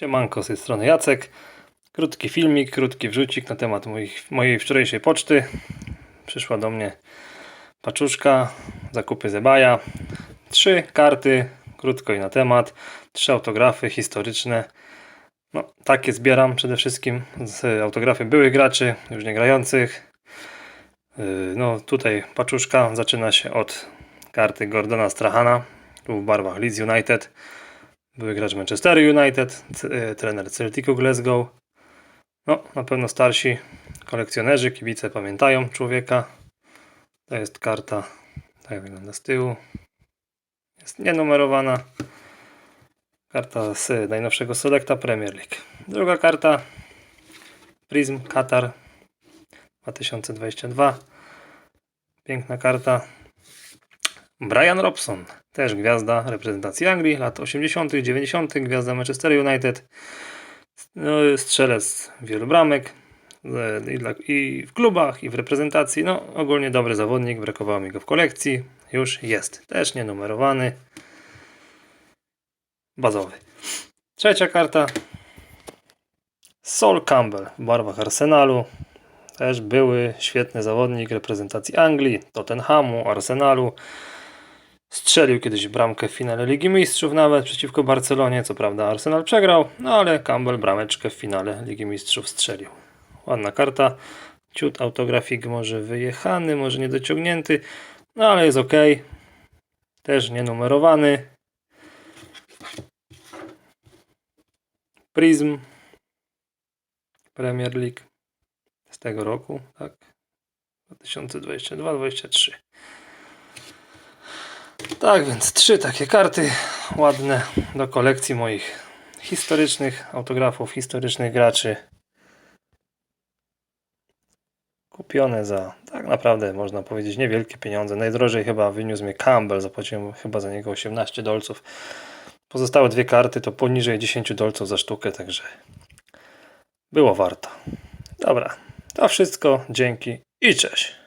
Siemanko, z tej strony Jacek. Krótki filmik, krótki wrzucik na temat moich, mojej wczorajszej poczty. Przyszła do mnie paczuszka, zakupy Zebaja. Trzy karty, krótko i na temat. Trzy autografy historyczne. No, takie zbieram przede wszystkim z autografy byłych graczy, już nie grających. Yy, No, tutaj paczuszka zaczyna się od karty Gordona Strahana, w barwach Leeds United. Były gracz Manchester United, e, trener Celticu Glasgow. No, na pewno starsi kolekcjonerzy, kibice pamiętają człowieka. To jest karta, tak wygląda z tyłu. Jest nienumerowana. Karta z najnowszego Selecta Premier League. Druga karta Prism Qatar 2022. Piękna karta. Brian Robson, też gwiazda reprezentacji Anglii, lat 80., 90., gwiazda Manchester United. No, strzelec wielu bramek e, i, dla, i w klubach, i w reprezentacji. No, ogólnie dobry zawodnik, brakowało mi go w kolekcji. Już jest, też nienumerowany. Bazowy. Trzecia karta. Sol Campbell w barwach Arsenalu. Też były świetny zawodnik reprezentacji Anglii, Tottenhamu, Arsenalu. Strzelił kiedyś bramkę w finale Ligi Mistrzów nawet przeciwko Barcelonie. Co prawda Arsenal przegrał, no ale Campbell brameczkę w finale Ligi Mistrzów strzelił. Ładna karta. Ciut autografik może wyjechany, może niedociągnięty, no ale jest ok. Też nienumerowany. Prism. Premier League z tego roku, tak? 2022-2023. Tak więc trzy takie karty ładne do kolekcji moich historycznych autografów, historycznych graczy. Kupione za tak naprawdę można powiedzieć niewielkie pieniądze. Najdrożej chyba wyniósł mnie Campbell, zapłaciłem chyba za niego 18 dolców. Pozostałe dwie karty to poniżej 10 dolców za sztukę, także było warto. Dobra, to wszystko. Dzięki i cześć.